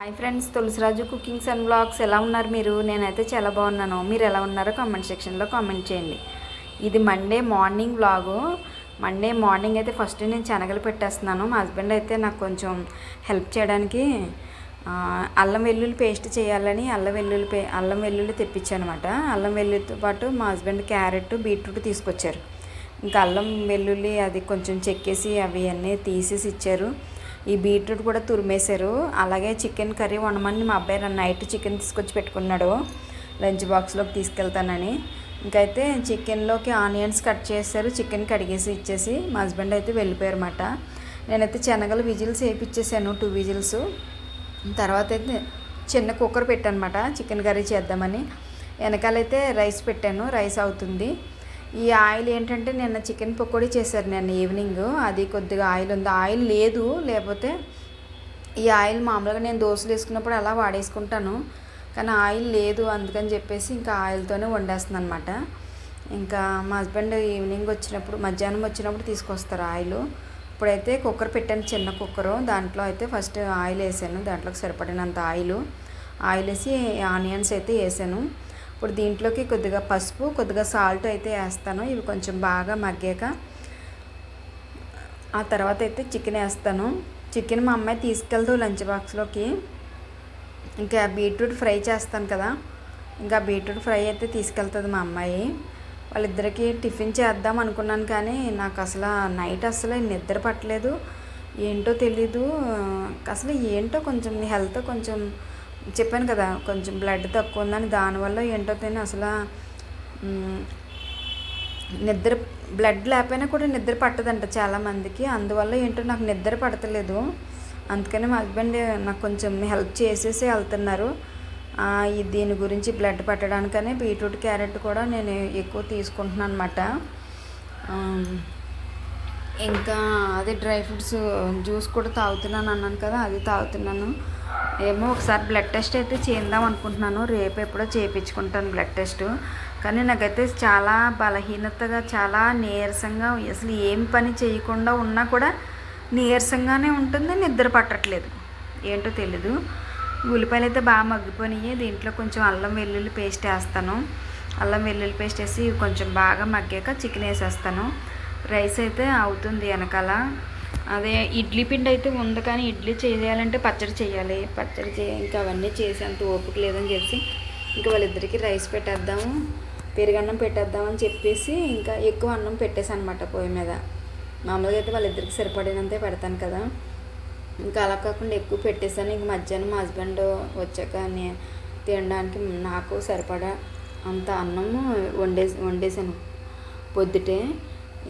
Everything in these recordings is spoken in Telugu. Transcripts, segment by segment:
Hi friends Tulasiraju cookings and blogs ఎలా ఉన్నారు మీరు? నేనైతే చాలా బాగున్నాను. మీరు ఎలా ఉన్నారో కామెంట్ సెక్షన్లో కామెంట్ చేయండి. ఇది Monday morning blog Monday morning అయితే ఫస్ట్ నేను శనగలు పెట్టేస్తున్నాను. మా హస్బెండ్ అయితే నాకు కొంచెం హెల్ప్ చేయడానికి అల్లం వెల్లుల్లి పేస్ట్ చేయాలని అల్లం వెల్లుల్లి పే అల్లం వెల్లుల్లి తెప్పించానమాట. అల్లం వెల్లుల్లితో పాటు మా హస్బెండ్ క్యారెట్ బీట్రూట్ తీసుకొచ్చారు. ఇంకా అల్లం వెల్లుల్లి అది కొంచెం చెక్కేసి అవి అన్నీ తీసేసి ఇచ్చారు. ఈ బీట్రూట్ కూడా తురిమేశారు. అలాగే చికెన్ కర్రీ వండమని మా అబ్బాయి నన్ను నైట్ చికెన్ తీసుకొచ్చి పెట్టుకున్నాడు. లంచ్ బాక్స్లోకి తీసుకెళ్తానని. ఇంకైతే చికెన్లోకి ఆనియన్స్ కట్ చేశారు చికెన్ కడిగేసి ఇచ్చేసి మా హస్బెండ్ అయితే వెళ్ళిపోయారు అన్నమాట నేనైతే శనగలు విజిల్స్ వేపిచ్చేసాను టూ విజిల్స్. తర్వాత అయితే చిన్న కుక్కర్ పెట్టానమాట చికెన్ కర్రీ చేద్దామని. వెనకాలైతే రైస్ పెట్టాను రైస్ అవుతుంది. ఈ ఆయిల్ ఏంటంటే నిన్న చికెన్ పకోడీ చేశారు నిన్న ఈవినింగ్. అది కొద్దిగా ఆయిల్ ఉంది. ఆయిల్ లేదు. లేకపోతే ఈ ఆయిల్ మామూలుగా నేను దోశలు వేసుకున్నప్పుడు అలా వాడేసుకుంటాను. కానీ ఆయిల్ లేదు అందుకని చెప్పేసి ఇంకా ఆయిల్తోనే వండేస్తుంది అనమాట ఇంకా మా హస్బెండ్ ఈవినింగ్ వచ్చినప్పుడు మధ్యాహ్నం వచ్చినప్పుడు తీసుకొస్తారు ఆయిల్. ఇప్పుడైతే కుక్కర్ పెట్టాను చిన్న కుక్కరు. దాంట్లో అయితే ఫస్ట్ ఆయిల్ వేసాను. దాంట్లోకి సరిపడినంత ఆయిల్. ఆయిల్ వేసి ఆనియన్స్ అయితే వేసాను. ఇప్పుడు దీంట్లోకి కొద్దిగా పసుపు కొద్దిగా సాల్ట్ అయితే వేస్తాను. ఇవి కొంచెం బాగా మగ్గాక ఆ తర్వాత అయితే చికెన్ వేస్తాను. చికెన్ మా అమ్మాయి తీసుకెళ్తూ లంచ్ బాక్స్లోకి. ఇంకా బీట్రూట్ ఫ్రై చేస్తాను కదా. ఇంకా బీట్రూట్ ఫ్రై అయితే తీసుకెళ్తుంది మా అమ్మాయి. వాళ్ళిద్దరికి టిఫిన్ చేద్దాం అనుకున్నాను కానీ నాకు అసలు నైట్ అసలు నిద్ర పట్టలేదు. ఏంటో తెలీదు. అసలు ఏంటో కొంచెం హెల్త్ కొంచెం చెప్పాను కదా కొంచెం బ్లడ్ తక్కువ ఉందని దానివల్ల ఏంటో తిని అసలు నిద్ర బ్లడ్ లేకపోయినా కూడా నిద్ర పట్టదంట చాలామందికి. అందువల్ల ఏంటో నాకు నిద్ర పడతలేదు అందుకని మా హస్బెండ్ నాకు కొంచెం హెల్ప్ చేసేసి వెళ్తున్నారు. ఈ దీని గురించి బ్లడ్ పట్టడానికనే బీట్రూట్ క్యారెట్ కూడా నేను ఎక్కువ తీసుకుంటున్నాను అనమాట ఇంకా అదే డ్రై ఫ్రూట్స్ జ్యూస్ కూడా తాగుతున్నాను అన్నాను కదా అది తాగుతున్నాను. ఏమో ఒకసారి బ్లడ్ టెస్ట్ అయితే చేద్దాం అనుకుంటున్నాను. రేపు ఎప్పుడో చేయించుకుంటాను బ్లడ్ టెస్ట్ కానీ నాకైతే చాలా బలహీనతగా చాలా నీరసంగా అసలు ఏం పని చేయకుండా ఉన్నా కూడా నీరసంగానే ఉంటుంది నిద్ర పట్టట్లేదు. ఏంటో తెలీదు. ఉల్లిపాయలు అయితే బాగా మగ్గిపోయినాయి. దీంట్లో కొంచెం అల్లం వెల్లుల్లి పేస్ట్ వేస్తాను. అల్లం వెల్లుల్లి పేస్ట్ వేసి కొంచెం బాగా మగ్గాక చికెన్ వేసేస్తాను. రైస్ అయితే అవుతుంది వెనకాల. అదే ఇడ్లీ పిండి అయితే ఉంది కానీ ఇడ్లీ చేయాలంటే పచ్చడి చేయాలి. పచ్చడి చే ఇంకా అవన్నీ చేసేంత ఓపిక లేదని చెప్పి ఇంకా వాళ్ళిద్దరికీ రైస్ పెట్టేద్దాము పెరుగన్నం పెట్టేద్దామని చెప్పేసి ఇంకా ఎక్కువ అన్నం పెట్టేసాను అనమాట పొయ్యి మీద. మామూలుగా అయితే వాళ్ళిద్దరికి సరిపడినంతే పెడతాను కదా. ఇంకా అలా కాకుండా ఎక్కువ పెట్టేసాను. ఇంక మధ్యాహ్నం మా హస్బెండ్ వచ్చాక నే- తినడానికి నాకు సరిపడా అంత అన్నము వండేసి వండేసాను. పొద్దుటే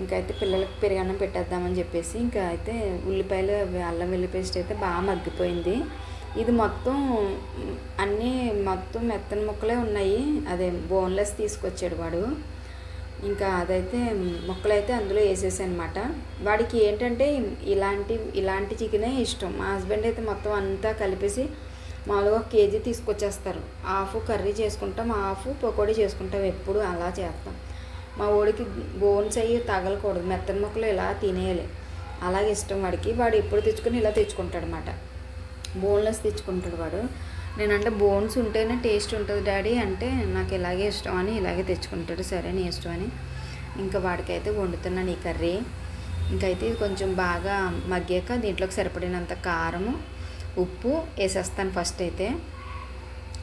ఇంకైతే పిల్లలకి పెరుగన్నం పెట్టేద్దామని చెప్పేసి ఇంకా అయితే ఉల్లిపాయలు అల్లం వెల్లి పేస్ట్ అయితే బాగా మగ్గిపోయింది. ఇది మొత్తం అన్నీ మొత్తం మెత్తని ముక్కలే ఉన్నాయి. అదే బోన్లెస్ తీసుకొచ్చాడు వాడు. ఇంకా అదైతే ముక్కలైతే అందులో వేసేసానమాట. అనమాట వాడికి ఏంటంటే ఇలాంటి ఇలాంటి చికెనే ఇష్టం. మా హస్బెండ్ అయితే మొత్తం అంతా కలిపేసి మామూలుగా ఒక కేజీ తీసుకొచ్చేస్తారు. హాఫ్ కర్రీ చేసుకుంటాం హాఫ్ పకోడీ చేసుకుంటాం. ఎప్పుడు అలా చేస్తాం. మా ఓడికి బోన్స్ అయ్యి తగలకూడదు. మెత్తని ముక్కలు ఇలా తినేయాలి. అలాగే ఇష్టం వాడికి. వాడు ఎప్పుడు తెచ్చుకొని ఇలా తెచ్చుకుంటాడు అనమాట బోన్లెస్ తెచ్చుకుంటాడు వాడు. నేనంటే బోన్స్ ఉంటేనే టేస్ట్ ఉంటుంది డాడీ. అంటే నాకు ఇలాగే ఇష్టం అని ఇలాగే తెచ్చుకుంటాడు. సరే నీ ఇష్టం అని. ఇంకా వాడికైతే వండుతున్నాను ఈ కర్రీ. ఇంకైతే ఇది కొంచెం బాగా మగ్గాక దీంట్లోకి సరిపడినంత కారము ఉప్పు వేసేస్తాను ఫస్ట్ అయితే.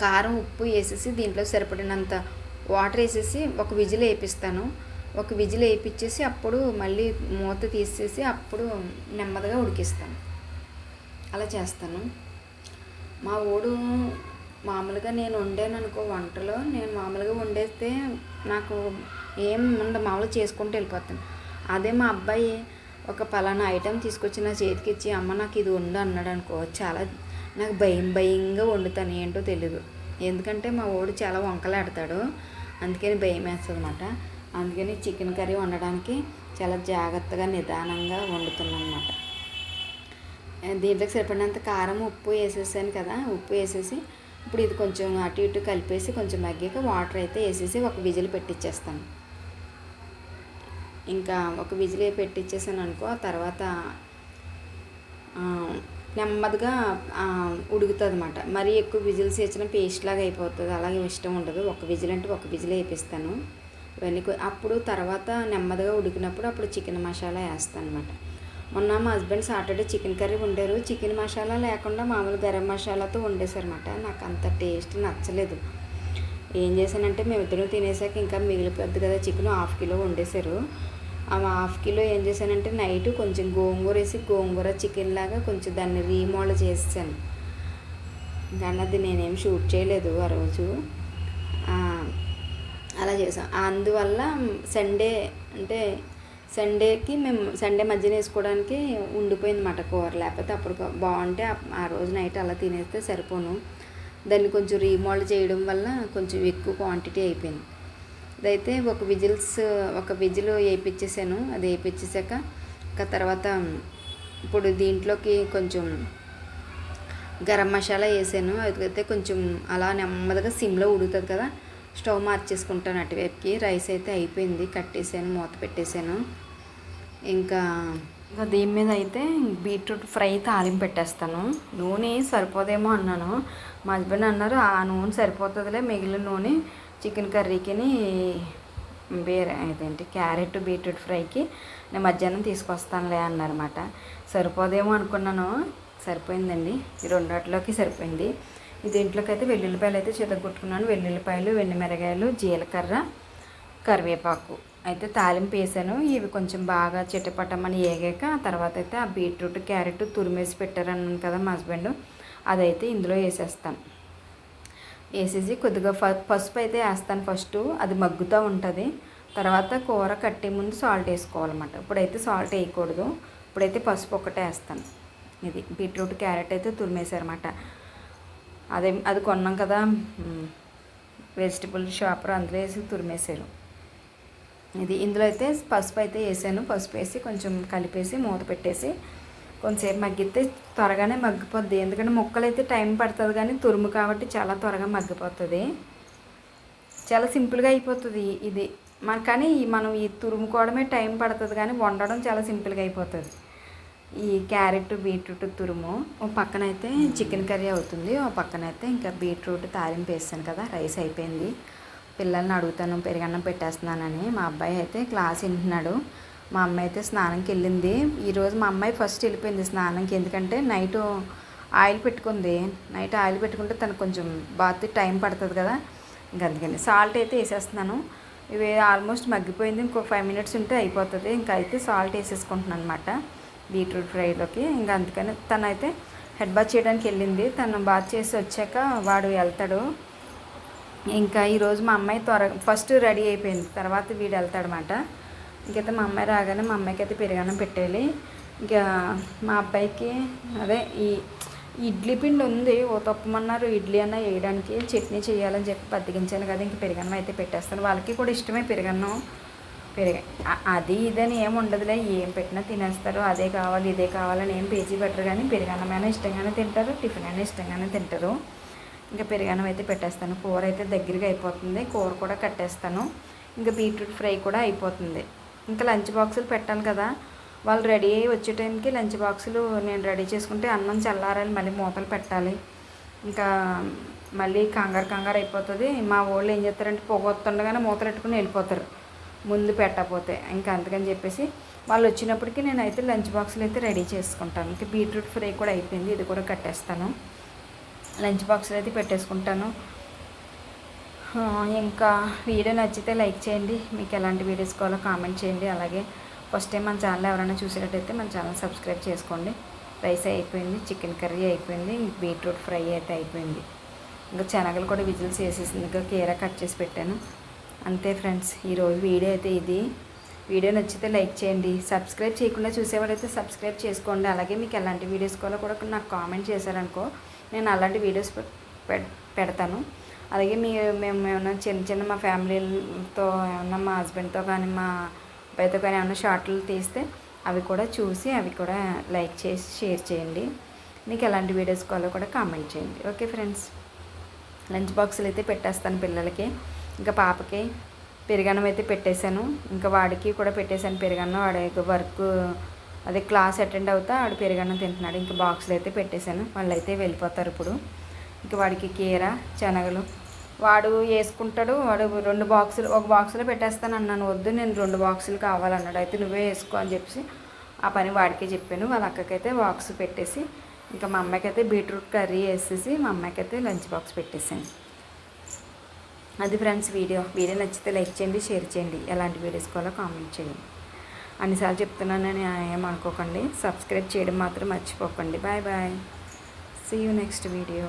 కారం ఉప్పు వేసేసి దీంట్లో సరిపడినంత వాటర్ వేసేసి ఒక విజిల్ వేపిస్తాను. ఒక విజిల్ వేయించేసి అప్పుడు మళ్ళీ మూత తీసేసి అప్పుడు నెమ్మదిగా ఉడికిస్తాను. అలా చేస్తాను. మా ఊడు మామూలుగా నేను వండాను అనుకో వంటలో. నేను మామూలుగా వండేస్తే నాకు ఏం ఉండ మామూలుగా చేసుకుంటూ వెళ్ళిపోతాను. అదే మా అబ్బాయి ఒక పలానా ఐటెం తీసుకొచ్చి నా చేతికి ఇచ్చి అమ్మ నాకు ఇది వండు అన్నాడు అనుకో చాలా నాకు భయం భయంగా వండుతాను ఏంటో తెలియదు ఎందుకంటే మా ఊడు చాలా వంకలాడతాడు. అందుకని భయం వేస్తుంది అనమాట అందుకని చికెన్ కర్రీ వండడానికి చాలా జాగ్రత్తగా నిదానంగా వండుతున్నాను అనమాట దీంట్లోకి సరిపడినంత కారం ఉప్పు వేసేసాను కదా. ఉప్పు వేసేసి ఇప్పుడు ఇది కొంచెం అటు ఇటు కలిపేసి కొంచెం మగ్గాక వాటర్ అయితే వేసేసి ఒక విజిల్ పెట్టించేస్తాను ఇంకా ఒక విజిల్ పెట్టించేసాను అనుకో ఆ తర్వాత నెమ్మదిగా ఉడుకుతుంది అనమాట మరీ ఎక్కువ విజిల్స్ ఇచ్చిన పేస్ట్ లాగా అయిపోతుంది. అలాగే ఇష్టం ఉండదు. ఒక విజిల్ అంటే ఒక విజిల్ వేపిస్తాను. ఇవన్నీ అప్పుడు తర్వాత నెమ్మదిగా ఉడికినప్పుడు అప్పుడు చికెన్ మసాలా వేస్తాను అనమాట మొన్న మా హస్బెండ్ సాటర్డే చికెన్ కర్రీ వండారు. చికెన్ మసాలా లేకుండా మామూలు గరం మసాలాతో వండేశారనమాట నాకు అంత టేస్ట్ నచ్చలేదు. ఏం చేశానంటే మేము ఇద్దరం తినేసాక ఇంకా మిగిలిపోద్ది కదా చికెన్ హాఫ్ కిలో వండేశారు. హాఫ్ కిలో ఏం చేశానంటే నైట్ కొంచెం గోంగూర వేసి గోంగూర చికెన్ లాగా కొంచెం దాన్ని రీమోల్డ్ చేసాను కానీ అది నేనేం షూట్ చేయలేదు ఆ రోజు. అలా చేసాం అందువల్ల సండే అంటే సండేకి మేము సండే మధ్యన వేసుకోవడానికి ఉండిపోయింది మాట కూర. లేకపోతే అప్పుడు బాగుంటే ఆ- ఆ రోజు నైట్ అలా తినేస్తే సరిపోను. దాన్ని కొంచెం రీమోల్డ్ చేయడం వల్ల కొంచెం ఎక్కువ క్వాంటిటీ అయిపోయింది. అదైతే ఒక విజిల్స్ ఒక విజిల్ వేయించేసాను అది వేయించేసాక ఇంకా తర్వాత ఇప్పుడు దీంట్లోకి కొంచెం గరం మసాలా వేసాను. అదైతే కొంచెం అలా నెమ్మదిగా సిమ్లో ఉడుకుతుంది కదా స్టవ్ మార్చేసుకుంటాను అటువైపుకి. రైస్ అయితే అయిపోయింది కట్టేసాను మూత పెట్టేశాను ఇంకా ఇంకా దీని మీద అయితే బీట్రూట్ ఫ్రై తాలింపు పెట్టేస్తాను. నూనె సరిపోదేమో అన్నాను. మా హస్బెండ్ అన్నారు ఆ నూనె సరిపోతుందిలే మిగిలిన నూనె చికెన్ కర్రీకిని బీర ఇదేంటి క్యారెట్ బీట్రూట్ ఫ్రైకి నేను మధ్యాహ్నం తీసుకొస్తానులే అన్నారన్నమాట. సరిపోదేమో అనుకున్నాను. సరిపోయిందండి. ఈ రెండోట్లోకి సరిపోయింది. దీంట్లోకి అయితే వెల్లుల్లిపాయలు అయితే చితగొట్టుకున్నాను వెల్లుల్లిపాయలు వెండిమిరగాయలు జీలకర్ర కరివేపాకు. అయితే తాలింపు వేసాను. ఇవి కొంచెం బాగా చిట్టపట్టమని ఏగాక తర్వాత అయితే ఆ బీట్రూట్ క్యారెట్ తురిమేసి పెట్టారన్నాను కదా మా హస్బెండ్. అదైతే ఇందులో వేసేస్తాను వేసేసి కొద్దిగా పసుపు అయితే వేస్తాను ఫస్ట్. అది మగ్గుతూ ఉంటుంది. తర్వాత కూర కట్టే ముందు సాల్ట్ వేసుకోవాలన్నమాట. ఇప్పుడైతే సాల్ట్ వేయకూడదు. ఇప్పుడైతే పసుపు ఒకటే వేస్తాను. ఇది బీట్రూట్ క్యారెట్ అయితే తురిమేశారన్నమాట. అదే అది కొన్నాం కదా వెజిటబుల్ షాపర్ అందులో వేసి తురిమేశారు. ఇది ఇందులో అయితే పసుపు అయితే వేసాను. పసుపు వేసి కొంచెం కలిపేసి మూత పెట్టేసి కొంచెంసేపు మగ్గితే త్వరగానే మగ్గిపోద్ది. ఎందుకంటే ముక్కలు అయితే టైం పడుతుంది కానీ తురుము కాబట్టి చాలా త్వరగా మగ్గిపోతుంది. చాలా సింపుల్గా అయిపోతుంది ఇది. మన కానీ మనం ఈ తురుముకోవడమే టైం పడుతుంది కానీ వండడం చాలా సింపుల్గా అయిపోతుంది. ఈ క్యారెట్ బీట్రూట్ తురుము. ఓ పక్కన అయితే చికెన్ కర్రీ అవుతుంది. ఓ పక్కన అయితే ఇంకా బీట్రూట్ తాలింపు వేస్తాను కదా రైస్ అయిపోయింది. పిల్లల్ని అడుగుతాను పెరిగన్నం పెట్టేస్తున్నానని. మా అబ్బాయి అయితే క్లాస్ వింటున్నాడు. మా అమ్మాయి అయితే స్నానంకి వెళ్ళింది ఈరోజు మా అమ్మాయి ఫస్ట్ వెళ్ళిపోయింది స్నానంకి. ఎందుకంటే నైట్ ఆయిల్ పెట్టుకుంది. నైట్ ఆయిల్ పెట్టుకుంటే తనకు కొంచెం బాత్ టైం పడుతుంది కదా. ఇంకా అందుకని సాల్ట్ అయితే వేసేస్తున్నాను. ఇవి ఆల్మోస్ట్ మగ్గిపోయింది. ఇంకో ఫైవ్ మినిట్స్ ఉంటే అయిపోతుంది. ఇంకా అయితే సాల్ట్ వేసేసుకుంటున్నాను అనమాట బీట్రూట్ ఫ్రైలోకి. ఇంకా అందుకని తనైతే హెడ్ బాత్ చేయడానికి వెళ్ళింది. తను బాత్ చేసి వచ్చాక వాడు వెళ్తాడు. ఇంకా ఈరోజు మా అమ్మాయి త్వర ఫస్ట్ రెడీ అయిపోయింది. తర్వాత వీడు వెళ్తాడనమాట ఇంకైతే మా అమ్మాయి రాగానే మా అమ్మాయికి అయితే పెరుగన్నం పెట్టేయాలి. ఇంకా మా అబ్బాయికి అదే ఈ ఇడ్లీ పిండి ఉంది ఓ తప్పమన్నారు. ఇడ్లీ అన్న వేయడానికి చట్నీ చేయాలని చెప్పి బతికించాను కదా ఇంక పెరుగన్నం అయితే పెట్టేస్తాను. వాళ్ళకి కూడా ఇష్టమే పెరుగన్నం. పెరిగ అది ఇదని ఏం ఉండదులే ఏం పెట్టినా తినేస్తారు. అదే కావాలి ఇదే కావాలని ఏం పేజీ పెట్టరు కానీ పెరుగన్నమైనా ఇష్టంగానే తింటారు టిఫిన్ అయినా ఇష్టంగానే తింటారు. ఇంకా పెరుగన్నం అయితే పెట్టేస్తాను. కూర అయితే దగ్గరగా అయిపోతుంది. కూర కూడా కట్టేస్తాను. ఇంకా బీట్రూట్ ఫ్రై కూడా అయిపోతుంది. ఇంకా లంచ్ బాక్సులు పెట్టాలి కదా. వాళ్ళు రెడీ అయ్యి వచ్చే టైంకి లంచ్ బాక్సులు నేను రెడీ చేసుకుంటే అన్నం చల్లారాలి మళ్ళీ మూతలు పెట్టాలి. ఇంకా మళ్ళీ కంగారు కంగారు అయిపోతుంది. మా వాళ్ళు ఏం చేస్తారంటే పొగొత్తుండగానే మూతలు పెట్టుకుని వెళ్ళిపోతారు. ముందు పెట్టకపోతే ఇంకా అందుకని చెప్పేసి వాళ్ళు వచ్చినప్పటికీ నేను అయితే లంచ్ బాక్సులు అయితే రెడీ చేసుకుంటాను. ఇంకా బీట్రూట్ ఫ్రై కూడా అయిపోయింది. ఇది కూడా కట్టేస్తాను. లంచ్ బాక్సులు అయితే పెట్టేసుకుంటాను. ఇంకా వీడియో నచ్చితే లైక్ చేయండి. మీకు ఎలాంటి వీడియోస్ కావాలో కామెంట్ చేయండి. అలాగే ఫస్ట్ టైం మన ఛానల్ ఎవరైనా చూసేటట్టయితే మన ఛానల్ సబ్స్క్రైబ్ చేసుకోండి. రైస్ అయిపోయింది చికెన్ కర్రీ అయిపోయింది బీట్రూట్ ఫ్రై అయితే అయిపోయింది. ఇంకా శనగలు కూడా విజిల్స్ వేసేసింది. ఇంకా కీర కట్ చేసి పెట్టాను. అంతే ఫ్రెండ్స్ ఈరోజు వీడియో అయితే ఇది. వీడియో నచ్చితే లైక్ చేయండి. సబ్స్క్రైబ్ చేయకుండా చూసేవాడైతే సబ్స్క్రైబ్ చేసుకోండి. అలాగే మీకు ఎలాంటి వీడియోస్ కావాలో కూడా నాకు కామెంట్ చేశారనుకో నేను అలాంటి వీడియోస్ పె- పెడతాను. అలాగే మీ మేము ఏమైనా చిన్న చిన్న మా ఫ్యామిలీతో ఏమన్నా మా హస్బెండ్తో కానీ మా అబ్బాయితో కానీ ఏమైనా షార్ట్లు తీస్తే అవి కూడా చూసి అవి కూడా లైక్ చేసి షేర్ చేయండి. మీకు ఎలాంటి వీడియోస్ కావాలో కూడా కామెంట్ చేయండి. Okay friends. లంచ్ బాక్సులు అయితే పెట్టేస్తాను పిల్లలకి. ఇంకా పాపకి పెరుగన్నం అయితే పెట్టేశాను. ఇంకా వాడికి కూడా పెట్టేశాను పెరుగన్నం. వాడి వర్క్ అదే క్లాస్ అటెండ్ అవుతా ఆడు పెరుగన్నం తింటున్నాడు. ఇంకా బాక్సులు అయితే పెట్టేశాను. వాళ్ళు అయితే వెళ్ళిపోతారు ఇప్పుడు. ఇంకా వాడికి కీర శనగలు వాడు వేసుకుంటాడు వాడు రెండు బాక్సులు ఒక బాక్సులో పెట్టేస్తాను అన్నాను వద్దు నేను రెండు బాక్సులు కావాలన్నాడు. అయితే నువ్వే వేసుకో అని చెప్పి ఆ పని వాడికే చెప్పాను. వాళ్ళ అక్కకైతే బాక్స్ పెట్టేసి ఇంకా మా అమ్మాయికి అయితే బీట్రూట్ కర్రీ వేసేసి మా అమ్మాయికి అయితే లంచ్ బాక్స్ పెట్టేసాను అది ఫ్రెండ్స్ వీడియో. వీడియో నచ్చితే లైక్ చేయండి షేర్ చేయండి. ఎలాంటి వీడియోస్ కూడా కామెంట్ చేయండి. అన్నిసార్లు చెప్తున్నానని ఏమనుకోకండి సబ్స్క్రైబ్ చేయడం మాత్రం మర్చిపోకండి. Bye bye. See you next video